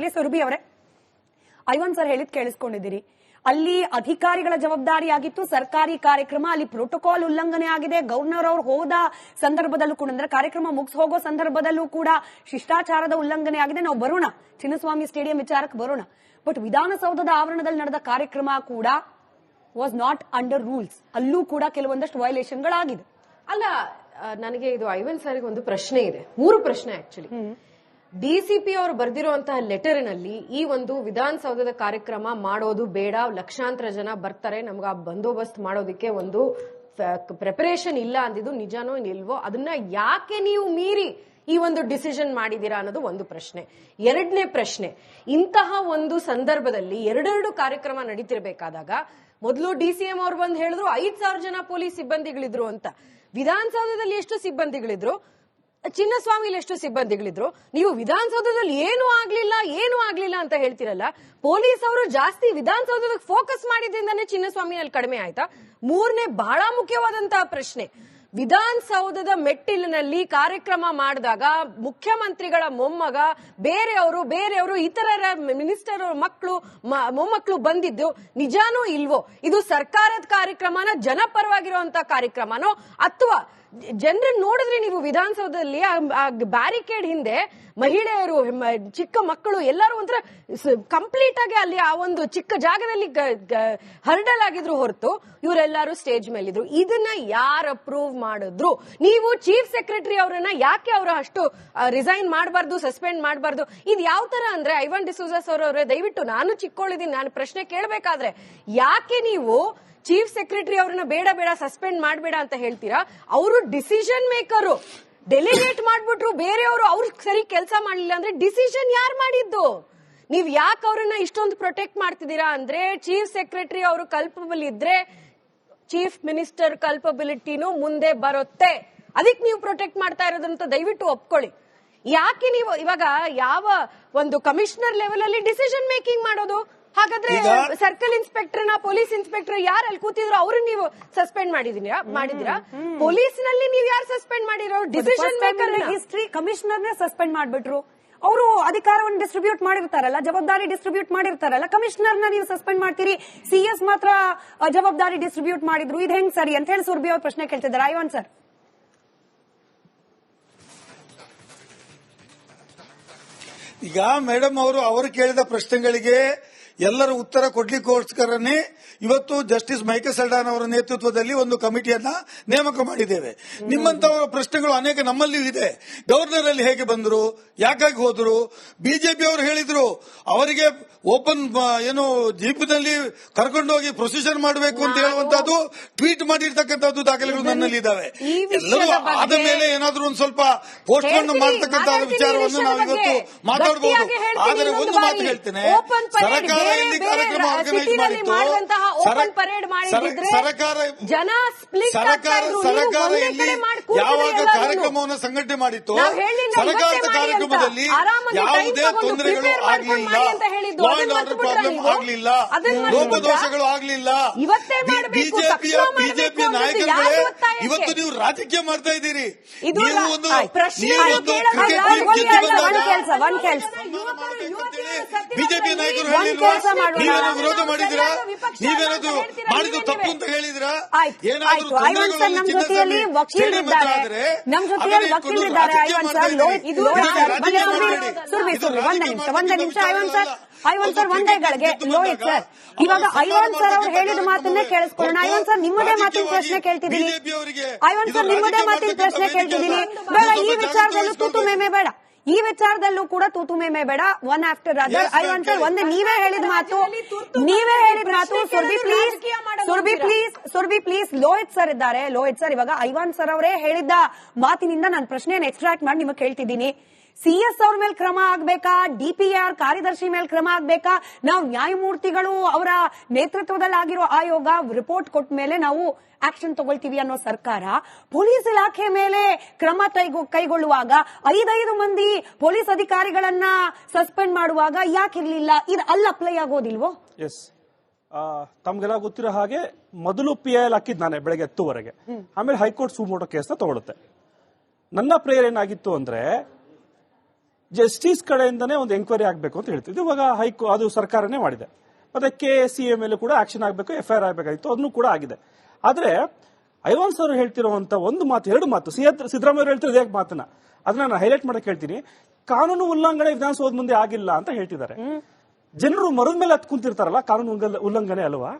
ಆಗಿರ್ಲಿ ಸುರಭಿ ಅವರೇ ಐವನ್ ಸರ್ ಹೇಳಿದ್ ಕೇಳಿಸ್ಕೊಂಡಿದ್ದೀರಿ. ಅಲ್ಲಿ ಅಧಿಕಾರಿಗಳ ಜವಾಬ್ದಾರಿ ಆಗಿತ್ತು ಸರ್ಕಾರಿ ಕಾರ್ಯಕ್ರಮ ಅಲ್ಲಿ ಪ್ರೋಟೋಕಾಲ್ ಉಲ್ಲಂಘನೆ ಆಗಿದೆ ಗವರ್ನರ್ ಅವರು ಹೋದ ಸಂದರ್ಭದಲ್ಲೂ ಕೂಡ ಅಂದ್ರೆ ಕಾರ್ಯಕ್ರಮ ಮುಗಿಸ್ ಹೋಗೋ ಸಂದರ್ಭದಲ್ಲೂ ಕೂಡ ಶಿಷ್ಟಾಚಾರದ ಉಲ್ಲಂಘನೆ ಆಗಿದೆ. ನಾವು ಬರೋಣ ಚಿನ್ನಸ್ವಾಮಿ ಸ್ಟೇಡಿಯಂ ವಿಚಾರಕ್ಕೆ ಬರೋಣ. ಬಟ್ ವಿಧಾನಸೌಧದ ಆವರಣದಲ್ಲಿ ನಡೆದ ಕಾರ್ಯಕ್ರಮ ಕೂಡ ವಾಸ್ ನಾಟ್ ಅಂಡರ್ ರೂಲ್ಸ್ ಅಲ್ಲೂ ಕೂಡ ಕೆಲವೊಂದಷ್ಟು ವಯೋಲೇಷನ್ಗಳಾಗಿದೆ ಅಲ್ಲ ನನಗೆ ಇದು ಐವನ್ ಸರ್ಗೆ ಒಂದು ಪ್ರಶ್ನೆ ಇದೆ. ಮೂರು ಪ್ರಶ್ನೆ ಆಕ್ಚುಲಿ ಡಿಸಿಪಿ ಅವರು ಬರೆದಿರುವಂತಹ ಲೆಟರ್ನಲ್ಲಿ ಈ ಒಂದು ವಿಧಾನಸೌಧದ ಕಾರ್ಯಕ್ರಮ ಮಾಡೋದು ಬೇಡ, ಲಕ್ಷಾಂತರ ಜನ ಬರ್ತಾರೆ, ನಮ್ಗೆ ಆ ಬಂದೋಬಸ್ತ್ ಮಾಡೋದಕ್ಕೆ ಒಂದು ಪ್ರಿಪರೇಷನ್ ಇಲ್ಲ ಅಂದಿದ್ದು ನಿಜಾನೋ ಇಲ್ವೋ, ಅದನ್ನ ಯಾಕೆ ನೀವು ಮೀರಿ ಈ ಒಂದು ಡಿಸಿಷನ್ ಮಾಡಿದೀರಾ ಅನ್ನೋದು ಒಂದು ಪ್ರಶ್ನೆ. ಎರಡನೇ ಪ್ರಶ್ನೆ, ಇಂತಹ ಒಂದು ಸಂದರ್ಭದಲ್ಲಿ ಎರಡೆರಡು ಕಾರ್ಯಕ್ರಮ ನಡೀತಿರ್ಬೇಕಾದಾಗ ಮೊದಲು ಡಿ ಸಿ ಎಂ ಅವ್ರು ಬಂದು ಹೇಳಿದ್ರು, ಐದ್ ಸಾವಿರ ಜನ ಪೊಲೀಸ್ ಸಿಬ್ಬಂದಿಗಳಿದ್ರು ಅಂತ. ವಿಧಾನಸೌಧದಲ್ಲಿ ಎಷ್ಟು ಸಿಬ್ಬಂದಿಗಳಿದ್ರು? ಚಿನ್ನಸ್ವಾಮಿಲಿ ಎಷ್ಟು ಸಿಬ್ಬಂದಿಗಳಿದ್ರು, ನೀವು ವಿಧಾನಸೌಧದಲ್ಲಿ ಏನು ಆಗ್ಲಿಲ್ಲ ಏನು ಆಗ್ಲಿಲ್ಲ ಅಂತ ಹೇಳ್ತಿರಲ್ಲ, ಪೊಲೀಸ್ ಅವರು ಜಾಸ್ತಿ ವಿಧಾನಸೌಧದ ಫೋಕಸ್ ಮಾಡಿದ್ರಿಂದಾನೇ ಚಿನ್ನಸ್ವಾಮಿನಲ್ಲಿ ಕಡಿಮೆ ಆಯ್ತಾ? ಮೂರನೇ ಬಹಳ ಮುಖ್ಯವಾದಂತಹ ಪ್ರಶ್ನೆ. ವಿಧಾನಸೌಧದ ಮೆಟ್ಟಿಲಿನಲ್ಲಿ ಕಾರ್ಯಕ್ರಮ ಮಾಡಿದಾಗ ಮುಖ್ಯಮಂತ್ರಿಗಳ ಮೊಮ್ಮಗ, ಬೇರೆಯವರು ಬೇರೆಯವರು ಇತರರ ಮಿನಿಸ್ಟರ್ ಮಕ್ಕಳು ಮೊಮ್ಮಕ್ಕಳು ಬಂದಿದ್ದು ನಿಜಾನೋ ಇಲ್ವೋ? ಇದು ಸರ್ಕಾರದ ಕಾರ್ಯಕ್ರಮನ ಜನಪರವಾಗಿರುವಂತಹ ಕಾರ್ಯಕ್ರಮನೋ? ಅಥವಾ ಜನರನ್ನ ನೋಡಿದ್ರೆ ನೀವು ವಿಧಾನಸೌಧದಲ್ಲಿ ಬ್ಯಾರಿಕೇಡ್ ಹಿಂದೆ ಮಹಿಳೆಯರು ಚಿಕ್ಕ ಮಕ್ಕಳು ಎಲ್ಲರೂ ಒಂಥರ ಕಂಪ್ಲೀಟ್ ಆಗಿ ಅಲ್ಲಿ ಆ ಒಂದು ಚಿಕ್ಕ ಜಾಗದಲ್ಲಿ ಹರ್ಡಲ್ ಆಗಿದ್ರು ಹೊರತು ಇವರೆಲ್ಲರೂ ಸ್ಟೇಜ್ ಮೇಲಿದ್ರು. ಇದನ್ನ ಯಾರು ಅಪ್ರೂವ್ ಮಾಡಿದ್ರು? ನೀವು ಚೀಫ್ ಸೆಕ್ರೆಟರಿ ಅವರನ್ನ ಯಾಕೆ ಅವರು ಅಷ್ಟು ರಿಸೈನ್ ಮಾಡಬಾರ್ದು ಸಸ್ಪೆಂಡ್ ಮಾಡಬಾರ್ದು? ಇದು ಯಾವ ತರ ಅಂದ್ರೆ ಐವನ್ ಡಿಸೋಸಸ್ ಅವರೇ, ದಯವಿಟ್ಟು ನಾನು ಚಿಕ್ಕೋಳಿದ್ದೀನಿ ನಾನು ಪ್ರಶ್ನೆ ಕೇಳಬೇಕಾದ್ರೆ ಯಾಕೆ ನೀವು ಚೀಫ್ ಸೆಕ್ರೆಟರಿ ಅವ್ರನ್ನ ಬೇಡ ಬೇಡ ಸಸ್ಪೆಂಡ್ ಮಾಡಬೇಡ ಅಂತ ಹೇಳ್ತೀರಾ? ಅವರು ಡಿಸಿಷನ್ ಮೇಕರು. ಡೆಲಿಗೇಟ್ ಮಾಡ್ಬಿಟ್ರು ಬೇರೆಯವರು ಅವ್ರು ಸರಿ ಕೆಲಸ ಮಾಡಲಿಲ್ಲ ಅಂದ್ರೆ ಡಿಸಿಷನ್ ಯಾರು ಮಾಡಿದ್ದು? ನೀವ್ ಯಾಕೆ ಅವ್ರನ್ನ ಇಷ್ಟೊಂದು ಪ್ರೊಟೆಕ್ಟ್ ಮಾಡ್ತಿದ್ದೀರಾ ಅಂದ್ರೆ ಚೀಫ್ ಸೆಕ್ರೆಟರಿ ಅವರು ಕಲ್ಪಬಲ್ ಇದ್ರೆ ಚೀಫ್ ಮಿನಿಸ್ಟರ್ ಕಲ್ಪಬಿಲಿಟಿನೂ ಮುಂದೆ ಬರುತ್ತೆ. ಅದಕ್ಕೆ ನೀವು ಪ್ರೊಟೆಕ್ಟ್ ಮಾಡ್ತಾ ಇರೋದಂತ ದಯವಿಟ್ಟು ಒಪ್ಕೊಳ್ಳಿ. ಯಾಕೆ ನೀವು ಇವಾಗ ಯಾವ ಒಂದು ಕಮಿಷನರ್ ಲೆವೆಲ್ ಅಲ್ಲಿ ಡಿಸಿಷನ್ ಮೇಕಿಂಗ್ ಮಾಡೋದು? ಹಾಗಾದ್ರೆ ಸರ್ಕಲ್ ಇನ್ಸ್ಪೆಕ್ಟರ್ನ ಪೊಲೀಸ್ ಇನ್ಸ್ಪೆಕ್ಟರ್ ಯಾರು ಅಲ್ಲಿ ಕೂತಿದ್ರು ಅವ್ರನ್ನ ನೀವು ಸಸ್ಪೆಂಡ್ ಮಾಡಿದೀನಿ ಮಾಡಿದಿರಾ? ಪೊಲೀಸ್ನಲ್ಲಿ ನೀವು ಯಾರು ಸಸ್ಪೆಂಡ್ ಮಾಡಿರೋ? ಡಿಸಿಷನ್ ಮೇಕರ್ ಹಿಸ್ಟ್ರಿ ಕಮಿಷನರ್ನೇ ಸಸ್ಪೆಂಡ್ ಮಾಡ್ಬಿಟ್ರು. ಅವರು ಅಧಿಕಾರವನ್ನು ಡಿಸ್ಟ್ರಿಬ್ಯೂಟ್ ಮಾಡಿರ್ತಾರಲ್ಲ ಜವಾಬ್ದಾರಿ ಡಿಸ್ಟ್ರಿಬ್ಯೂಟ್ ಮಾಡಿರ್ತಾರಲ್ಲ ಕಮಿಷನರ್ನ ನೀವು ಸಸ್ಪೆಂಡ್ ಮಾಡ್ತೀರಿ. ಸಿಎಸ್ ಮಾತ್ರ ಜವಾಬ್ದಾರಿ ಡಿಸ್ಟ್ರಿಬ್ಯೂಟ್ ಮಾಡಿದ್ರು. ಇದು ಹೆಂಗ್ ಸರಿ ಅಂತ ಹೇಳಿ ಸುರ್ಬಿ ಅವ್ರ ಪ್ರಶ್ನೆ ಕೇಳ್ತಿದ್ದಾರೆ. ಐವಾನ್ ಸರ್. ಈಗ ಮೇಡಮ್ ಅವರು ಅವರು ಕೇಳಿದ ಪ್ರಶ್ನೆಗಳಿಗೆ ಎಲ್ಲರ ಉತ್ತರ ಕೊಡ್ಲಿಕ್ಕೋಸ್ಕರನೇ ಇವತ್ತು ಜಸ್ಟಿಸ್ ಮೈಕಲ್ ಸಲ್ಡಾನ್ ಅವರ ನೇತೃತ್ವದಲ್ಲಿ ಒಂದು ಕಮಿಟಿಯನ್ನ ನೇಮಕ ಮಾಡಿದ್ದೇವೆ. ನಿಮ್ಮಂತವರ ಪ್ರಶ್ನೆಗಳು ಅನೇಕ ನಮ್ಮಲ್ಲಿಯೂ ಇದೆ. ಗವರ್ನರ್ ಅಲ್ಲಿ ಹೇಗೆ ಬಂದರು ಯಾಕಾಗಿ ಹೋದ್ರು ಬಿಜೆಪಿ ಅವರು ಹೇಳಿದ್ರು ಅವರಿಗೆ ಓಪನ್ ಏನು ಜೀಪ್ನಲ್ಲಿ ಕರ್ಕೊಂಡೋಗಿ ಪ್ರೊಸೀಜರ್ ಮಾಡಬೇಕು ಅಂತ ಹೇಳುವಂತದ್ದು ಟ್ವೀಟ್ ಮಾಡಿರ್ತಕ್ಕಂಥದ್ದು ದಾಖಲೆಗಳು ನನ್ನಲ್ಲಿ ಇದ್ದಾವೆ. ಎಲ್ಲರೂ ಆದ ಮೇಲೆ ಏನಾದ್ರೂ ಒಂದು ಸ್ವಲ್ಪ ಪೋಸ್ಟ್ ಮಾಡ್ತಕ್ಕಂಥ ಮಾತಾಡ್ತೀನಿ ವಿಚಾರವನ್ನು ನಾವು ಇವತ್ತು ಮಾತಾಡಬಹುದು ಆದರೆ ಒಂದು ಮಾತು ಹೇಳ್ತೇನೆ. ಸರ್ಕಾರ ಬೇರೆ ಕಾರ್ಯಕ್ರಮ ಆರ್ಗನೈಸ್ ಮಾಡಿತ್ತು. ಮಾಡುವಂತಹ ಮಾಡಿದ್ರೆ ಜನ ಯಾವಾಗ ಕಾರ್ಯಕ್ರಮವನ್ನು ಸಂಘಟನೆ ಮಾಡಿತ್ತು ಸರ್ಕಾರದ. ಕಾರ್ಯಕ್ರಮದಲ್ಲಿ ಯಾವುದೇ ತೊಂದರೆಗಳು ಆಗಲಿಲ್ಲ. ಪ್ರಾಬ್ಲಮ್ ಆಗಲಿಲ್ಲ. ಲೋಪದೋಷಗಳು ಆಗಲಿಲ್ಲ. ಬಿಜೆಪಿಯ ಬಿಜೆಪಿ ನಾಯಕರುಗಳೇ ಇವತ್ತು ನೀವು ರಾಜಕೀಯ ಮಾಡ್ತಾ ಇದ್ದೀರಿ. ನೀವು ಒಂದು. ಬಿಜೆಪಿ ನಾಯಕರು ಒಂದ್ ನೀವೇನೋ ವಿರೋಧ ಮಾಡಿದಿರಾ ನೀವೇನಾದ್ರು ನೀವೇನದು ಮಾಡಿದ್ದು ತಪ್ಪು ಅಂತ ಹೇಳಿದ್ರಾ ಏನಾದ್ರೂ ನಮ್ ಜೊತೆಯಲ್ಲಿ ವಕೀಲರಿದ್ದಾರೆ. ನಮ್ ಜೊತೆಯಲ್ಲಿ ವಕೀಲರಿದ್ದಾರೆ. ಐವನ್ ಸರ್ ಇದು ಸುರ್ವಿ ಸುರ್ವಿ ಒಂದೇ ನಿಮಿಷ ಒಂದೇ ನಿಮಿಷ. ಐವನ್ ಸರ್. ಐವನ್ ಸರ್ ಒಂದೇ ಗಳಿಗೆ ಲೋಹಿತ್ ಸರ್. ಇವಾಗ ಐವನ್ ಸರ್ ಅವ್ರು ಹೇಳಿದ ಮಾತನ್ನೇ ಕೇಳಿಸ್ಕೊಳ್ಳೋಣ. ಐವನ್ ಸರ್ ನಿಮ್ಮದೇ ಮಾತಿನ ಪ್ರಶ್ನೆ ಕೇಳ್ತಿದ್ದೀನಿ ಐವನ್ ಸರ್ ನಿಮ್ಮದೇ ಮಾತಿನ ಪ್ರಶ್ನೆ ಕೇಳ್ತಿದ್ದೀನಿ. ಬೇಡ ಈ ವಿಚಾರದಲ್ಲೂ ತೂತು ಮೇಮೆ ಬೇಡ. ಈ ವಿಚಾರದಲ್ಲೂ ಕೂಡ ತೂತು ಮೇಮೆ ಬೇಡ. One after other I want ಒಂದು ನೀವೇ ಹೇಳಿದ ಮಾತು. ನೀವೇ. ಹೇಳಿದ ಮಾತು. Surbhi please Surbhi? Please Surbhi please Lohith sir ಇದ್ದಾರೆ. ಲೋಹಿತ್ ಸರ್ ಇವಾಗ ಐವಾನ್ ಸರ್ ಅವರೇ ಹೇಳಿದ್ದ ಮಾತಿನಿಂದ ನಾನು ಪ್ರಶ್ನೆಯನ್ನು ಎಕ್ಸ್ಟ್ರಾಕ್ಟ್ ಮಾಡಿ ನಿಮಗೆ ಕೇಳ್ತಿದ್ದೀನಿ. ಸಿಎಸ್ ಅವ್ರ ಮೇಲೆ ಕ್ರಮ ಆಗ್ಬೇಕಾ? ಡಿಪಿಆರ್ ಕಾರ್ಯದರ್ಶಿ ಮೇಲೆ ಕ್ರಮ ಆಗ್ಬೇಕಾ? ನಾವು ನ್ಯಾಯಮೂರ್ತಿಗಳು ಅವರ ನೇತೃತ್ವದಲ್ಲಿ ಆಗಿರೋ ಆಯೋಗ ರಿಪೋರ್ಟ್ ಕೊಟ್ಟ ಮೇಲೆ ನಾವು ಆಕ್ಷನ್ ತಗೊಳ್ತೀವಿ ಅನ್ನೋ ಸರ್ಕಾರ ಪೊಲೀಸ್ ಇಲಾಖೆ ಮೇಲೆ ಕ್ರಮ ಕೈಗೊ- ಕೈಗೊಳ್ಳುವಾಗ ಐದೈದು ಮಂದಿ ಪೊಲೀಸ್ ಅಧಿಕಾರಿಗಳನ್ನ ಸಸ್ಪೆಂಡ್ ಮಾಡುವಾಗ ಯಾಕಿರ್ಲಿಲ್ಲ? ಇದು ಅಲ್ಲಿ ಅಪ್ಲೈ ಆಗೋದಿಲ್ವೋ? ಎಸ್ ತಮ್ಗೆಲ್ಲ ಗೊತ್ತಿರೋ ಹಾಗೆ ಮೊದಲು ಪಿ ಐ ಎಲ್ ಹಾಕಿದ್ ನಾನೇ ಬೆಳಗ್ಗೆ ಹತ್ತುವರೆಗೆ. ಆಮೇಲೆ ಹೈಕೋರ್ಟ್ ಸುಮೋಟೋ ಕೇಸ್ ತಗೊಳುತ್ತೆ. ನನ್ನ ಪ್ರೇಯರ್ ಏನಾಗಿತ್ತು ಅಂದ್ರೆ ಜಸ್ಟಿಸ್ ಕಡೆಯಿಂದನೇ ಒಂದು ಎಂಕ್ವೈರಿ ಆಗಬೇಕು ಅಂತ ಹೇಳ್ತಿದ್ವಿ ಇವಾಗ ಹೈಕೋ ಅದು ಸರ್ಕಾರನೇ ಮಾಡಿದೆ. ಮತ್ತೆ ಕೆ ಸಿ ಎ ಮೇಲೆ ಕೂಡ ಆಕ್ಷನ್ ಆಗಬೇಕು ಎಫ್ ಐ ಆರ್ ಆಗಬೇಕಾಗಿತ್ತು. ಅದನ್ನು ಕೂಡ ಆಗಿದೆ. ಆದ್ರೆ ಐವಾನ್ ಸರ್ ಹೇಳ್ತಿರುವಂತ ಒಂದು ಮಾತು ಎರಡು ಮಾತು. ಸಿದ್ದರಾಮಯ್ಯ ಹೇಳ್ತಿರೋದು ಹೇಗೆ ಮಾತನ್ನ? ಅದನ್ನ ನಾನು ಹೈಲೈಟ್ ಮಾಡಕ್ ಹೇಳ್ತೀನಿ. ಕಾನೂನು ಉಲ್ಲಂಘನೆ ವಿಧಾನಸೌಧ ಮುಂದೆ ಆಗಿಲ್ಲ ಅಂತ ಹೇಳ್ತಿದ್ದಾರೆ. ಜನರು ಮರದ ಮೇಲೆ ಹತ್ ಕುಂತಿರ್ತಾರಲ್ಲ ಕಾನೂನು ಉಲ್ಲಂಘನೆ ಅಲ್ವಾ?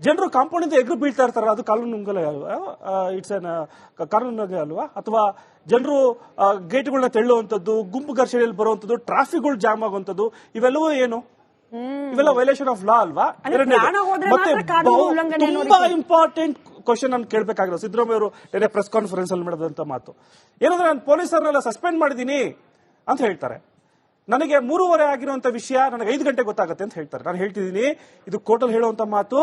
ಜನರು ಕಾಂಪೌಂಡ್ ಇಂದ ಎಗ್ರು ಬೀಳ್ತಾ ಇರ್ತಾರೆ ಅದು ಕಾನೂನು ಇಟ್ಸ್ ಅನ್ ಕಾನೂನು ಅಲ್ವಾ? ಅಥವಾ ಜನರು ಗೇಟ್ಗಳನ್ನ ತೆಳ್ಳುವಂಥದ್ದು ಗುಂಪು ಘರ್ಷಣೆಯಲ್ಲಿ ಬರುವಂತದ್ದು ಟ್ರಾಫಿಕ್ಗಳು ಜಾಮ್ ಆಗುವಂಥದ್ದು ಇವೆಲ್ಲವೂ ಏನು? ಇವೆಲ್ಲ ವೈಲೇಷನ್ ಆಫ್ ಲಾ ಅಲ್ವಾ? ಮತ್ತೆ ತುಂಬಾ ಇಂಪಾರ್ಟೆಂಟ್ ಕ್ವಶನ್ ನಾನು ಕೇಳಬೇಕಾಗಿರೋ ಸಿದ್ದರಾಮಯ್ಯ ಅವರು ಏನೇ ಪ್ರೆಸ್ ಕಾನ್ಫರೆನ್ಸ್ ಅಲ್ಲಿ ಮಾಡಿದಂತ ಮಾತು. ಏನಂದ್ರೆ ನಾನು ಪೊಲೀಸರನ್ನೆಲ್ಲ ಸಸ್ಪೆಂಡ್ ಮಾಡಿದೀನಿ ಅಂತ ಹೇಳ್ತಾರೆ. ನನಗೆ ಮೂರುವರೆ ಆಗಿರುವಂತ ವಿಷಯ ನನಗೆ ಐದು ಗಂಟೆ ಗೊತ್ತಾಗುತ್ತೆ ಅಂತ ಹೇಳ್ತಾರೆ. ನಾನು ಹೇಳ್ತಿದ್ದೀನಿ ಇದು ಕೋರ್ಟಲ್ಲಿ ಹೇಳುವಂತ ಮಾತು.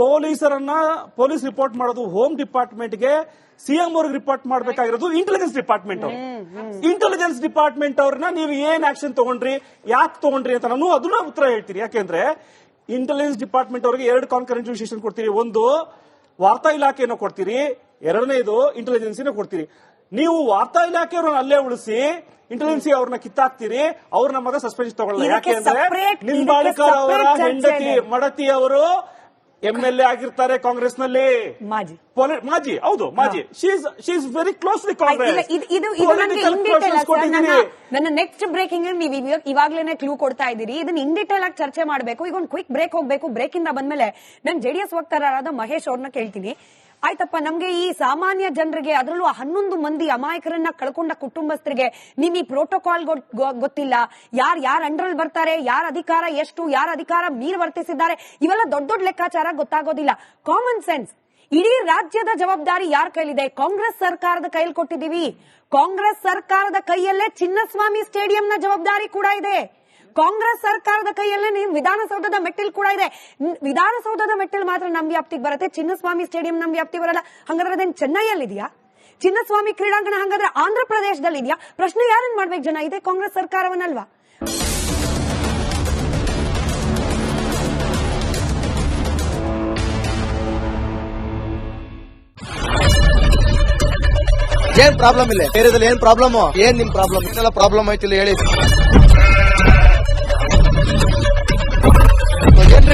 ಪೊಲೀಸರನ್ನ ಪೊಲೀಸ್ ರಿಪೋರ್ಟ್ ಮಾಡೋದು ಹೋಮ್ ಡಿಪಾರ್ಟ್ಮೆಂಟ್ಗೆ ಸಿಎಂ ಅವ್ರಿಗೆ ರಿಪೋರ್ಟ್ ಮಾಡಬೇಕಾಗಿರೋದು ಇಂಟೆಲಿಜೆನ್ಸ್ ಡಿಪಾರ್ಟ್ಮೆಂಟ್ ಅವರು. ಇಂಟೆಲಿಜೆನ್ಸ್ ಡಿಪಾರ್ಟ್ಮೆಂಟ್ ಅವ್ರನ್ನ ನೀವು ಏನ್ ಆಕ್ಷನ್ ತಗೊಂಡ್ರಿ ಯಾಕೆ ತಗೊಂಡ್ರಿ ಅಂತ ನಾನು ಅದನ್ನ ಉತ್ತರ ಹೇಳ್ತೀನಿ. ಯಾಕೆಂದ್ರೆ ಇಂಟೆಲಿಜೆನ್ಸ್ ಡಿಪಾರ್ಟ್ಮೆಂಟ್ ಅವರಿಗೆ ಎರಡು ಕಾನ್ಕರೆಂಟ್ ವಿಶೇಷನ್ ಕೊಡ್ತೀರಿ. ಒಂದು ವಾರ್ತಾ ಇಲಾಖೆಯನ್ನು ಕೊಡ್ತೀರಿ. ಎರಡನೇದು ಇಂಟೆಲಿಜೆನ್ಸಿನ ಕೊಡ್ತೀರಿ. ನೀವು ವಾರ್ತಾ ಇಲಾಖೆಯವ್ರನ್ನ ಅಲ್ಲೇ ಉಳಿಸಿ ಇಂಟೆಲಿಜೆನ್ಸಿ ಅವ್ರನ್ನ ಕಿತ್ತಾಕ್ತೀರಿ. ಅವ್ರನ್ನ ಮಾತ್ರ ಸಸ್ಪೆನ್ಷನ್ ತಗೊಳ್ಳಲ್ಲ. ಯಾಕೆಂದ್ರೆ ನಿಮ್ ನಿಂಬಾಳಿಕರ್ ಅವರ ಹೆಂಡತಿ ಮಡತಿ ಅವರು ಎಂ ಎಲ್ ಎ ಆಗಿರ್ತಾರೆ ಕಾಂಗ್ರೆಸ್ನಲ್ಲಿ ಮಾಜಿ ಮಾಜಿ ಹೌದು ಮಾಜಿ. She's she's very close Congress ನನ್ನ ನೆಕ್ಸ್ಟ್ ಬ್ರೇಕಿಂಗ್ ನೀವು ಇವಾಗ- ಇವಾಗ್ಲೇನೆ ಕ್ಲೂ ಕೊಡ್ತಾ ಇದ್ದೀರಿ. ಇದನ್ನ ಇನ್ ಡಿಟೇಲ್ ಆಗಿ ಚರ್ಚೆ ಮಾಡಬೇಕು. ಈಗ ಒಂದು ಕ್ವಿಕ್ ಬ್ರೇಕ್ ಹೋಗ್ಬೇಕು. ಬ್ರೇಕ್ ಇಂದ ಬಂದ್ಮೇಲೆ ನಾನು ಜೆಡಿಎಸ್ ವಕ್ತಾರರಾದ ಮಹೇಶ್ ಅವ್ರನ್ನ ಕೇಳ್ತೀನಿ. ಆಯ್ತಪ್ಪ, ನಮ್ಗೆ ಈ ಸಾಮಾನ್ಯ ಜನರಿಗೆ, ಅದರಲ್ಲೂ ಹನ್ನೊಂದು ಮಂದಿ ಅಮಾಯಕರನ್ನ ಕಳ್ಕೊಂಡ ಕುಟುಂಬಸ್ಥರಿಗೆ ನಿಮ್ ಈ ಪ್ರೋಟೋಕಾಲ್ ಗೊತ್ತಿಲ್ಲ? ಯಾರು ಯಾರು ಅಂಡ್ರಲ್ಲಿ ಬರ್ತಾರೆ? ಯಾರ ಅಧಿಕಾರ ಎಷ್ಟು? ಯಾರ ಅಧಿಕಾರ ಮೀರ್ ವರ್ತಿಸಿದ್ದಾರೆ? ಇವೆಲ್ಲ ದೊಡ್ಡ ದೊಡ್ಡ ಲೆಕ್ಕಾಚಾರ ಗೊತ್ತಾಗೋದಿಲ್ಲ. ಕಾಮನ್ ಸೆನ್ಸ್ ಇಡೀ ರಾಜ್ಯದ ಜವಾಬ್ದಾರಿ ಯಾರ ಕೈಲಿದೆ? ಕಾಂಗ್ರೆಸ್ ಸರ್ಕಾರದ ಕೈಲಿ ಕೊಟ್ಟಿದ್ದೀವಿ. ಕಾಂಗ್ರೆಸ್ ಸರ್ಕಾರದ ಕೈಯಲ್ಲೇ ಚಿನ್ನಸ್ವಾಮಿ ಸ್ಟೇಡಿಯಂನ ಜವಾಬ್ದಾರಿ ಕೂಡ ಇದೆ. ಕಾಂಗ್ರೆಸ್ ಸರ್ಕಾರದ ಕೈಯಲ್ಲೇ ನೀವು ವಿಧಾನಸೌಧದ ಮೆಟ್ಟಿಲು ಕೂಡ ಇದೆ. ವಿಧಾನಸೌಧದ ಮೆಟ್ಟಿಲು ಮಾತ್ರ ನಮ್ ವ್ಯಾಪ್ತಿಗೆ ಬರುತ್ತೆ. ಚಿನ್ನಸ್ವಾಮಿ ಸ್ಟೇಡಿಯಂ ನಮ್ ವ್ಯಾಪ್ತಿ ಬರಲ್ಲ. ಹಂಗಾದ್ರೆ ಅದೇನ್ ಚೆನ್ನೈಯಲ್ಲಿದೆಯಾ? ಚಿನ್ನಸ್ವಾಮಿ ಕ್ರೀಡಾಂಗಣ ಹಂಗಾದ್ರೆ ಆಂಧ್ರ ಪ್ರದೇಶದಲ್ಲಿ ಇದೆಯಾ ಪ್ರಶ್ನೆ ಯಾರನ್ನ ಮಾಡ್ಬೇಕು ಜನ? ಇದೆ ಕಾಂಗ್ರೆಸ್ ಸರ್ಕಾರವನ್ನಲ್ವಾ? ಏನ್ ಪ್ರಾಬ್ಲಮ್ ಇಲ್ಲ. ಏನ್ ಪ್ರಾಬ್ಲಮ್ ಏನ್ ನಿಮ್ ಪ್ರಾಬ್ಲಮ್ ಇದೆಲ್ಲ ಪ್ರಾಬ್ಲಮ್ ಆಯ್ತಿಲ್ಲ ಹೇಳಿ.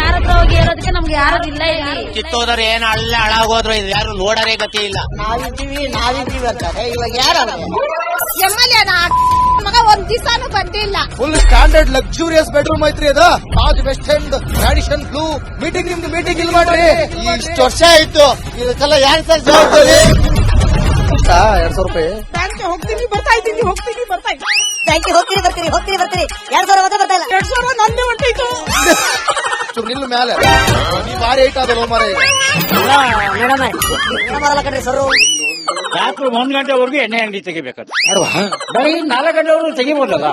ಯಾರ ಹತ್ರ ಹೋಗಿ ಹೇಳೋದಕ್ಕೆ ನಮ್ಗೆ ಯಾರು ಇಲ್ಲ ಇಲ್ಲಿ. ಕಿತ್ತೋದ್ರೆ ಏನ್ ಅಲ್ಲ ಹಾಳಾಗೋದ್ರು ಇದು ಯಾರು ನೋಡರೇ ಗತಿ ಇಲ್ಲ. ನಾವಿದ್ದೀವಿ ನಾವಿದ್ದೀವಿ ಅಂತಾರೆ. ಇವಾಗ ಯಾರು ಎಂ ಎಲ್ ಮಗ ಒಂದ್ ದಿವಸನೂ ಬಂದಿಲ್ಲ. ಫುಲ್ ಸ್ಟ್ಯಾಂಡರ್ಡ್ ಲಕ್ಸುರಿಯಸ್ ಬೆಡ್ರೂಮ್ ಐತ್ರಿ ಅದ. Taj west end tradition blue meeting ನಿಮ್ದು ಮೀಟಿಂಗ್ ಇಲ್ಲಿ ಮಾಡ್ರಿ. ಇಷ್ಟು ವರ್ಷ ಆಯ್ತು. ಇದಕ್ಕೆಲ್ಲ ಯಾರು ಸರ್ ಜವಾಬ್ದಾರಿ? ಎರಡ್ ಸಾವಿರ ರೂಪಾಯಿ. ಬ್ಯಾಂಕ್ ಹೋಗ್ತೀನಿ ಬರ್ತಾ ಇದ್ದೀನಿ ಹೋಗ್ತೀನಿ ಬರ್ತಾ ಇದ್ದೀನಿ. ಬ್ಯಾಂಕಿಗೆ ಹೋಗ್ತೀನಿ ಬರ್ತೀನಿ ಹೋಗ್ತೀನಿ ಬರ್ತೀನಿ ಎರಡ್ ಸಾವಿರ ಮಾತ್ರ ಬರ್ತಾ ಇಲ್ಲ. ಎರಡ್ ಸಾವಿರ ನಂದೇ ಹೊಂಟೈತು ಚೂರು ನಿಲ್ಲು ಮೇಲೆ ನೀವ್ ಭಾರಿ ಐಟ್ ಆದ ಮಾರ ರಾತ್ರಿ ಒಂದ್ ಗಂಟೆವರೆಗೂ ಎಣ್ಣೆ ಅಂಗಡಿ ತೆಗಿಬೇಕು ಬರೀ ನಾಲ್ಕು ಗಂಟೆವರೆಗೂ ತೆಗಿಬೋದಲ್ಲ?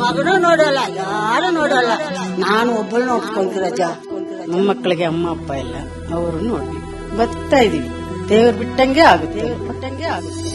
ಮಗನೂ ನೋಡಲ್ಲ ಯಾರು ನೋಡಲ್ಲ. ನಾನು ಒಬ್ಬಳು ನೋಡ್ಕೊಂತೀರಜ್ಜ ನಮ್ಮ ಮಕ್ಕಳಿಗೆ ಅಮ್ಮ ಅಪ್ಪ ಇಲ್ಲ ಅವರು ನೋಡಿ ಬರ್ತಾ ಇದೀವಿ. ದೇವ್ರು ಬಿಟ್ಟಂಗೆ ಆಗುತ್ತೆ. ದೇವ್ರು ಬಿಟ್ಟಂಗೆ ಆಗುತ್ತೆ.